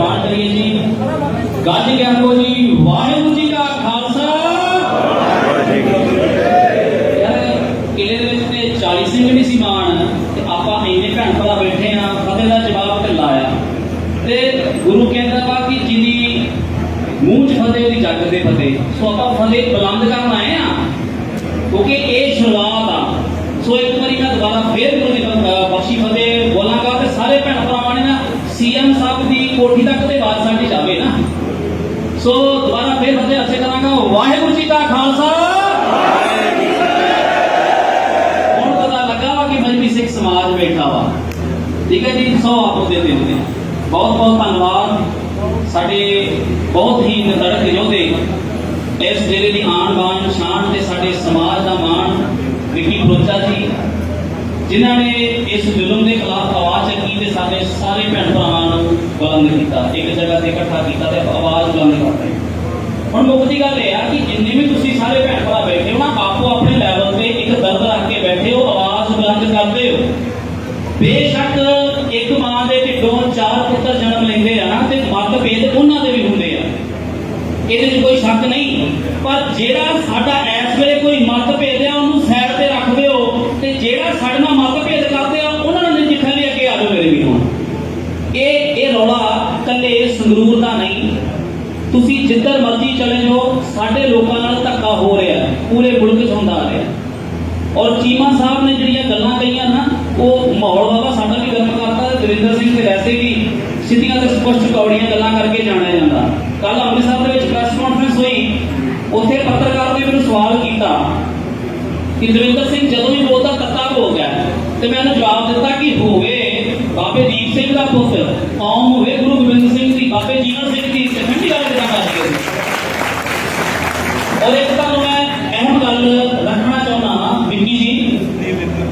ਪ੍ਰਵਾਨ ਕਰੀਏ ਜੀ। ਗੱਜ ਕੇ ਆਖੋ ਜੀ, ਵਾਹਿਗੁਰੂ ਜੀ ਕਾ ਖਾਲਸਾ। ਕਿਲੇ ਦੇ ਵਿੱਚ ਤੇ 40 ਸਿੰਘ ਨਹੀਂ ਸੀ ਮਾਣ, ਤੇ ਆਪਾਂ ਇੰਨੇ ਭੈਣ ਭਰਾ ਬੈਠੇ ਆ, ਫਤਿਹ ਦਾ ਜਵਾਬ ਢਿੱਲਾ ਆ। ਤੇ ਗੁਰੂ ਕਹਿੰਦਾ ਵਾ ਕਿ ਜਿਨੀ ਮੂੰਹ 'ਚ ਫਤਿਹ ਦੀ ਜੱਗ ਦੇ ਫਤਿਹ, ਸੋ ਆਪਾਂ ਫਤਿਹ ਬੁਲੰਦ ਕਰਨ ਆਏ ਆ। ਕਿਉਂਕਿ ਇਹ ਸ਼ੁਰੂਆਤ ਆ ਸੋ ਇੱਕ ਵਾਰੀ ਮੈਂ ਦੁਬਾਰਾ ਫੇਰ ਗੁਰੂ ਦੀ ਅਹ ਬਖਸ਼ੀ ਫਤਿਹ ਬੋਲਾਂਗਾ ਤੇ ਸਾਰੇ ਭੈਣ ਭਰਾਵਾਂ ਨੇ ਨਾ ਸੀਐਮ ਸਾਹਿਬ ਦੀ ਕੋਠੀ ਤੱਕ ਸਾਡੀ ਜਾਵੇ ਨਾ ਸੋ ਦੁਬਾਰਾ ਫੇਰ ਫਤਿਹ ਅਸੇ ਕਰਾਂਗਾ ਵਾਹਿਗੁਰੂ ਜੀ ਕਾ ਖਾਲਸਾ ਹੁਣ ਪਤਾ ਲੱਗਾ ਵਾ ਕਿ ਮਜਬੀ ਸਿੱਖ ਸਮਾਜ ਬੈਠਾ ਵਾ ਠੀਕ ਹੈ ਜੀ ਸੋ ਆਪੋ ਦੇ ਦਿੰਦੇ ਬਹੁਤ ਬਹੁਤ ਧੰਨਵਾਦ ਸਾਡੇ ਬਹੁਤ ਹੀ ਨਿਰਧੜਕ ਯੋਧੇ ਇਸ ਜ਼ਿਲ੍ਹੇ ਦੀ ਆਣ ਬਾਣ ਸ਼ਾਨ ਤੇ ਸਾਡੇ ਸਮਾਜ ਦਾ ਮਾਣ ਵਿਕੀ ਬਲੋਚਾ ਜੀ ਜਿਨ੍ਹਾਂ ਨੇ ਇਸ ਜ਼ੁਲਮ ਦੇ ਖਿਲਾਫ ਆਵਾਜ਼ ਚੱਕੀ ਤੇ ਸਾਡੇ ਸਾਰੇ ਭੈਣ ਭਰਾਵਾਂ ਨੂੰ ਬੁਲੰਦ ਕੀਤਾ, ਇੱਕ ਜਗ੍ਹਾ ਤੇ ਇਕੱਠਾ ਕੀਤਾ ਤੇ ਆਵਾਜ਼ ਬੁਲੰਦ ਕਰ ਰਹੇ ਹੁਣ ਮੁੱਖ ਦੀ ਗੱਲ ਇਹ ਆ ਕਿ ਜਿੰਨੇ ਵੀ ਤੁਸੀਂ ਸਾਰੇ ਭੈਣ ਭਰਾ ਬੈਠੇ ਹੋ ਨਾ, ਆਪੋ ਆਪਣੇ ਲੈਵਲ ਤੇ ਇੱਕ ਦਰਦ ਰੱਖ ਕੇ ਬੈਠੇ ਹੋ, ਆਵਾਜ਼ ਬੁਲੰਦ ਕਰਦੇ ਹੋ। ਬੇਸ਼ੱਕ ਇੱਕ ਮਾਂ ਦੇ ਢਿੱਡੋਂ ਚਾਰ ਪੁੱਤਰ ਜਨਮ ਲੈਂਦੇ ਆ ਨਾ, ਤੇ ਮਤਭੇਦ ਉਹਨਾਂ ਦੇ ਵੀ ਹੁੰਦੇ ਆ। ਇਹਦੇ 'ਚ ਕੋਈ ਸ਼ੱਕ ਨਹੀਂ। ਪਰ ਜਿਹੜਾ ਸਾਡਾ ਇਸ ਵੇਲੇ ਕੋਈ ਮਤਭੇਦ ਆ ਉਹਨੂੰ ਸਾਈਡ ਤੇ ਰੱਖ ਦਿਓ ਤੇ ਜਿਹੜਾ ਸਾਡੇ ਨਾਲ ਮਤਭੇਦ ਕਰਦੇ ਆ ਉਹਨਾਂ ਨੂੰ ਨਜਿੱਠਣ ਲਈ ਅੱਗੇ ਆ ਜਾਓ ਮੇਰੇ ਵੀਰੋ ਇਹ ਇਹ ਰੌਲਾ ਕੱਲੇ ਸੰਗਰੂਰ ਦਾ ਨਹੀਂ। ਤੁਸੀਂ ਜਿੱਧਰ ਮਰਜ਼ੀ ਚਲੇ ਜਾਓ, ਸਾਡੇ ਲੋਕਾਂ ਨਾਲ ਧੱਕਾ ਹੋ ਰਿਹਾ ਪੂਰੇ ਮੁਲਕ 'ਚ ਹੁੰਦਾ ਆ ਰਿਹਾ ਔਰ ਚੀਮਾ ਸਾਹਿਬ ਨੇ ਜਿਹੜੀਆਂ ਗੱਲਾਂ ਕਹੀਆਂ ਨਾ, ਉਹ ਮਾਹੌਲ ਵਾਲਾ ਸਾਡਾ ਵੀ ਗਰਮ ਕਰਤਾ, ਦਵਿੰਦਰ ਸਿੰਘ ਤੇ ਵੈਸੇ ਵੀ ਸਿੱਧੀਆਂ ਤੇ ਸਪਸ਼ਟ ਕੌੜੀਆਂ ਗੱਲਾਂ ਕਰਕੇ ਜਾਣਿਆ ਜਾਂਦਾ। ਕੱਲ ਅੰਮ੍ਰਿਤਸਰ ਦੇ ਵਿੱਚ ਪ੍ਰੈਸ ਕਾਨਫਰੰਸ ਹੋਈ, ਉੱਥੇ ਪੱਤਰਕਾਰ ਨੇ ਮੈਨੂੰ ਸਵਾਲ ਕੀਤਾ ਕਿ ਦਵਿੰਦਰ ਸਿੰਘ ਜਦੋਂ ਵੀ ਬੋਲਦਾ ਤੱਤਾ ਹੋ ਗਿਆ, ਤੇ ਮੈਂ ਉਹਨੂੰ ਜਵਾਬ ਦਿੱਤਾ ਕਿ ਹੋਵੇ ਬਾਬੇ ਦੀਪ ਸਿੰਘ ਦਾ ਪੁੱਤ ਕੌਮ ਹੋਵੇ ਗੁਰੂ ਗੋਬਿੰਦ ਸਿੰਘ ਦੀ ਬਾਬੇ ਜੀਵਨ ਸਿੰਘ ਦੀ ਤੇ ਠੰਡੀ ਗੱਲ ਕਿਦਾਂ ਕਰ ਸਕਦੇ ਔਰ ਇੱਕ ਤੁਹਾਨੂੰ ਮੈਂ ਅਹਿਮ ਗੱਲ ਰੱਖਣਾ ਚਾਹੁੰਦਾ ਹਾਂ ਵਿੱਕੀ ਜੀ।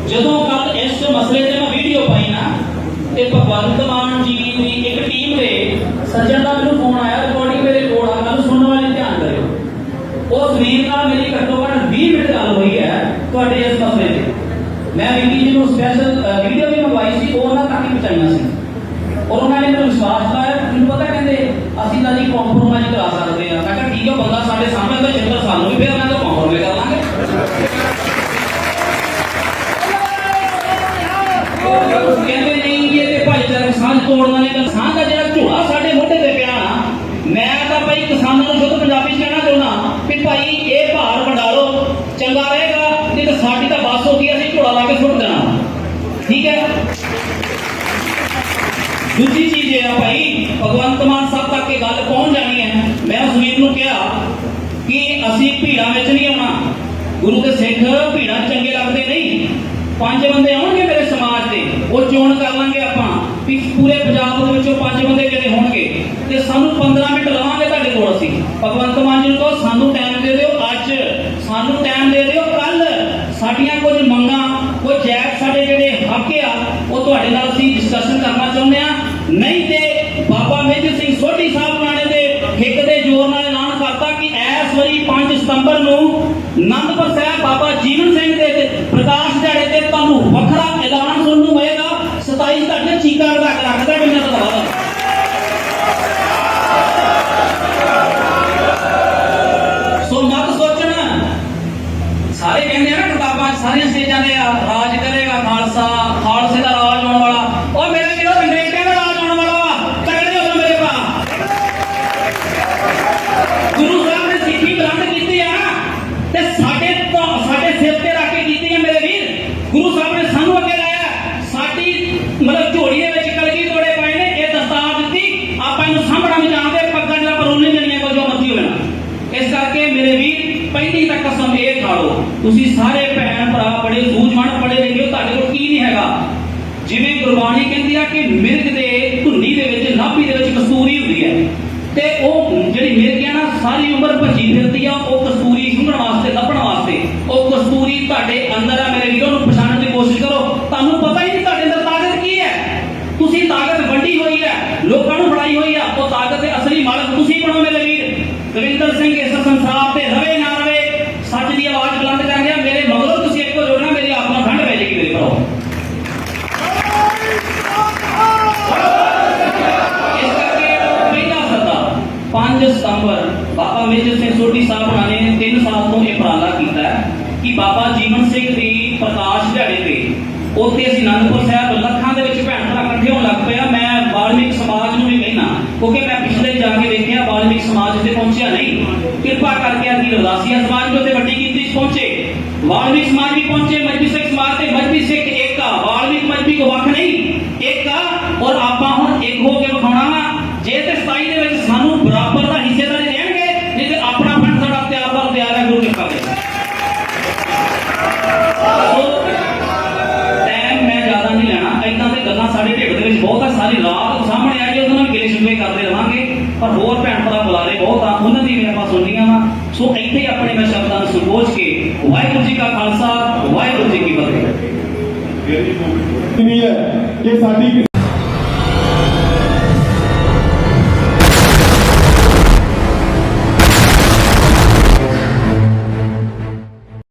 ਜਦੋਂ ਕੱਲ ਇਸ ਮਸਲੇ ਤੇ ਮੈਂ ਵੀਡੀਓ ਪਾਈ ਨਾ ਤੇ ਭਗਵੰਤ ਮਾਨ ਜੀ ਦੀ ਇੱਕ ਟੀਮ ਦੇ ਸੱਜਣ ਦਾ ਮੈਨੂੰ ਫੋਨ ਆਇਆ ਰਿਕਾਰਡਿੰਗ ਮੇਰੇ ਕੋਲ ਆ ਗੱਲ ਸੁਣਨ ਵਾਲੇ ਧਿਆਨ ਕਰਿਓ। ਉਸ ਵੀਰ ਨਾਲ ਮੇਰੀ ਘੱਟੋ ਘੱਟ 20 ਮਿੰਟ ਗੱਲ ਹੋਈ ਹੈ ਤੁਹਾਡੇ ਇਸ ਮਸਲੇ ਤੇ। ਮੈਂ ਵਿੱਕੀ ਜੀ ਨੂੰ ਸਪੈਸ਼ਲ ਵੀਡੀਓ ਵੀ ਮੰਗਵਾਈ ਸੀ ਉਹ ਉਹਨਾਂ ਤੱਕ ਹੀ ਪਹੁੰਚਾਈਆਂ ਸੀ। ਔਰ ਉਹਨਾਂ ਨੇ ਮੈਨੂੰ ਵਿਸ਼ਵਾਸ ਦਿਵਾਇਆ ਮੈਨੂੰ ਪਤਾ ਕਹਿੰਦੇ ਅਸੀਂ ਤਾਂ ਜੀ ਕੰਪਰੋਮਾਈਜ਼ ਕਰਾ ਸਕਦੇ ਆ ਮੈਂ ਕਿਹਾ ਠੀਕ ਹੈ, ਬੰਦਾ ਸਾਡੇ ਸਾਹਮਣੇ ਤਾਂ ਚੰਗਾ, ਸਾਨੂੰ ਵੀ ਫਿਰ ਉਹਨਾਂ ਤੋਂ ਕੰਪਰੋਮਾਈਜ਼ ਕਰ ਲਾਂਗੇ। ਕਹਿੰਦੇ ਨਹੀਂ ਜੀ ਤੇ ਭਾਈਚਾਰਕ ਸਾਂਝ ਤੋੜਨਾ ਨਹੀਂ ਤਾਂ ਸਾਂਝ ਦਾ ਜਿਹੜਾ ਝੋਲਾ ਸਾਡੇ ਮੋਢੇ ਤੇ ਪਿਆ ਨਾ, ਮੈਂ ਤਾਂ ਭਾਈ ਕਿਸਾਨਾਂ ਨੂੰ ਸ਼ੁੱਧ ਪੰਜਾਬੀ ਚ ਕਹਿਣਾ ਚਾਹੁੰਦਾ ਕਿ ਭਾਈ ਇਹ ਭਾਰ ਵੰਡਾ ਲਓ ਚੰਗਾ ਰਹੇਗਾ, ਨਹੀਂ ਤਾਂ ਸਾਡੀ ਤਾਂ ਬਸ ਹੋ ਗਈ, ਅਸੀਂ ਝੋਲਾ ਲਾ ਕੇ ਸੁੱਟ ਦੇਣਾ। ਠੀਕ ਹੈ? ਦੂਜੀ ਚੀਜ਼ ਇਹ ਆ ਭਾਈ, ਭਗਵੰਤ ਮਾਨ ਇਹ ਗੱਲ ਪਹੁੰਚ ਜਾਣੀ ਹੈ? ਮੈਂ ਉਸ ਵੀਰ ਨੂੰ ਕਿਹਾ ਕਿ ਅਸੀਂ ਭੀੜਾਂ ਵਿੱਚ ਨਹੀਂ ਆਉਣਾ। ਗੁਰੂ ਦੇ ਸਿੱਖ ਭੀੜਾਂ ਚੰਗੇ ਲੱਗਦੇ ਨਹੀਂ। ਪੰਜ ਬੰਦੇ ਆਉਣਗੇ ਮੇਰੇ ਸਮਾਜ ਦੇ। ਉਹ ਚੋਣ ਕਰ ਲਾਂਗੇ ਆਪਾਂ ਵੀ ਪੂਰੇ ਪੰਜਾਬ ਦੇ ਵਿੱਚੋਂ ਪੰਜ ਬੰਦੇ ਕਿਹੜੇ ਹੋਣਗੇ ਤੇ ਸਾਨੂੰ 15 ਮਿੰਟ ਲਵਾਂਗੇ ਤੁਹਾਡੇ ਕੋਲ ਅਸੀਂ। ਭਗਵੰਤ ਮਾਨ ਜੀ ਨੂੰ ਕਹੋ, ਸਾਨੂੰ ਟਾਈਮ ਦੇ ਦਿਓ ਅੱਜ। ਸਾਨੂੰ ਟਾਈਮ ਦੇ ਦਿਓ ਕੱਲ ਸਾਡੀਆਂ ਕੁਝ ਮੰਗਾਂ, ਕੁਝ ਜੈਕ ਸਾਡੇ ਜਿਹੜੇ ਹੱਕ ਆ, ਉਹ ਤੁਹਾਡੇ ਨਾਲ ਅਸੀਂ ਡਿਸਕਸ਼ਨ ਕਰਨਾ ਚਾਹੁੰਦੇ ਆ ਨਹੀਂ ਤੇ none ਤੁਸੀਂ ਸਾਰੇ ਭੈਣ ਭਰਾ ਬੜੇ ਸੂਝਵਾਨ ਪੜੇ ਲਿਖੇ ਹੋ, ਤੁਹਾਡੇ ਕੋਲ ਕੀ ਨਹੀਂ ਹੈਗਾ? ਜਿਵੇਂ ਗੁਰਬਾਣੀ ਕਹਿੰਦੀ ਆ ਕਿ ਮਿਰਗ ਦੇ ਧੁੰਨੀ ਦੇ ਵਿੱਚ ਨਾਭੀ ਦੇ ਵਿੱਚ ਕਸਤੂਰੀ ਹੁੰਦੀ ਹੈ। ਤੇ ਉਹ ਜਿਹੜੀ ਮਿਰਗ ਹੈ ਨਾ, ਸਾਰੀ ਉਮਰ ਭੱਜੀ ਫਿਰਦੀ ਆ, ਉਹ ਕਸੂਰੀ ਸੁੰਘਣ ਵਾਸਤੇ, ਲੱਭਣ ਵਾਸਤੇ, ਉਹ ਕਸੂਰੀ ਤੁਹਾਡੇ ਅੰਦਰ ਆ ਮੇਰੇ ਵੀਰੋ ਨੂੰ ਪਛਾਣਨ ਦੀ ਕੋਸ਼ਿਸ਼ ਕਰੋ ਤੁਹਾਨੂੰ ਪਤਾ ਹੀ ਨਹੀਂ ਤੁਹਾਡੇ ਅੰਦਰ ਤਾਕਤ ਕੀ ਹੈ ਤੁਸੀਂ ਤਾਕਤ ਵੰਡੀ ਹੋਈ ਹੈ ਲੋਕਾਂ ਨੂੰ ਫੜਾਈ ਹੋਈ ਆ ਉਹ ਤਾਕਤ ਦੇ ਅਸਲੀ ਮਾਲਕ ਤੁਸੀਂ ਬਣੋ ਮੇਰੇ ਵੀਰ ਦਵਿੰਦਰ ਸਿੰਘ ਇਸ ਸੰਸਾਰ ਤੇ ਰਵੇ ਨਾ ਰਵੇ ਸੱਚ ਦੀ ਆਵਾਜ਼ ਬੁਲੰਦ ਕਰ ਗਿਆ ਮੇਰੇ ਮਗਰੋਂ ਤੁਸੀਂ ਇੱਕੋ ਜੋੜਨਾ ਮੇਰੀ ਆਤਮਾ ਠੰਡ ਪੈ ਜਾਏਗੀ ਮੇਰੇ ਭਰਾਓ ਇਸ ਕਰਕੇ ਮੇਜਰ ਸਿੰਘ ਸੋਢੀ ਸਾਹਿਬ ਉਹਨਾਂ ਨੇ 3 ਸਾਲ ਤੋਂ ਇਹ ਉਪਰਾਲਾ ਕੀਤਾ ਹੈ ਕਿ ਬਾਬਾ ਜੀਵਨ ਸਿੰਘ ਦੀ ਪ੍ਰਕਾਸ਼ ਉੱਥੇ ਅਸੀਂ ਅਨੰਦਪੁਰ ਸਾਹਿਬ ਲੱਖਾਂ ਦੇ ਵਿੱਚ ਭੈਣ ਭਰਾ ਇਕੱਠੇ ਹੋਣ ਲੱਗ ਪਿਆ। ਮੈਂ ਵਾਲਮੀਕ ਸਮਾਜ ਨੂੰ ਵੀ ਕਹਿਣਾ ਕਿਉਂਕਿ ਮੈਂ ਪਿਛਲੇ ਜਾ ਕੇ ਵੇਖਿਆ ਵਾਲਮੀਕ ਸਮਾਜ ਤੇ ਪਹੁੰਚਿਆ ਨਹੀਂ। ਕਿਰਪਾ ਕਰਕੇ ਅਸੀਂ ਰਵਦਾਸੀਆ ਸਮਾਜ ਵੀ ਉੱਥੇ ਵੱਡੀ ਗਿਣਤੀ 'ਚ ਪਹੁੰਚੇ। ਵਾਲਮੀਕ ਸਮਾਜ ਵੀ ਪਹੁੰਚੇ, ਮਜਬੀ ਸਿੱਖ ਸਮਾਜ ਤੇ ਮਜਬੀ ਸਿੱਖ ਇੱਕ ਆ ਮਜਬੀ ਕੋ ਵੱਖ ਨਹੀਂ ਸਾਰੀ ਸਾਹਮਣੇ ਆ ਜੇ ਉਹਦੇ ਨਾਲ ਗਿਲੇ ਸ਼ਿਕਵੇ ਕਰਦੇ ਰਵਾਂਗੇ, ਪਰ ਹੋਰ ਭੈਣ ਭਰਾ ਬੁਲਾਰੇ ਬਹੁਤ ਆ, ਉਹਨਾਂ ਦੀ ਵੀ ਆਪਾਂ ਸੁਣਨੀਆਂ ਵਾ। ਸੋ ਇੱਥੇ ਹੀ ਆਪਣੇ ਮੈਂ ਸ਼ਬਦਾਂ ਨੂੰ ਸੰਬੋਝ ਕੇ ਵਾਹਿਗੁਰੂ ਜੀ ਕਾ ਖਾਲਸਾ, ਵਾਹਿਗੁਰੂ ਜੀ ਕੀ ਫਤਿਹ। ਨਹੀਂ ਸਾਡੀ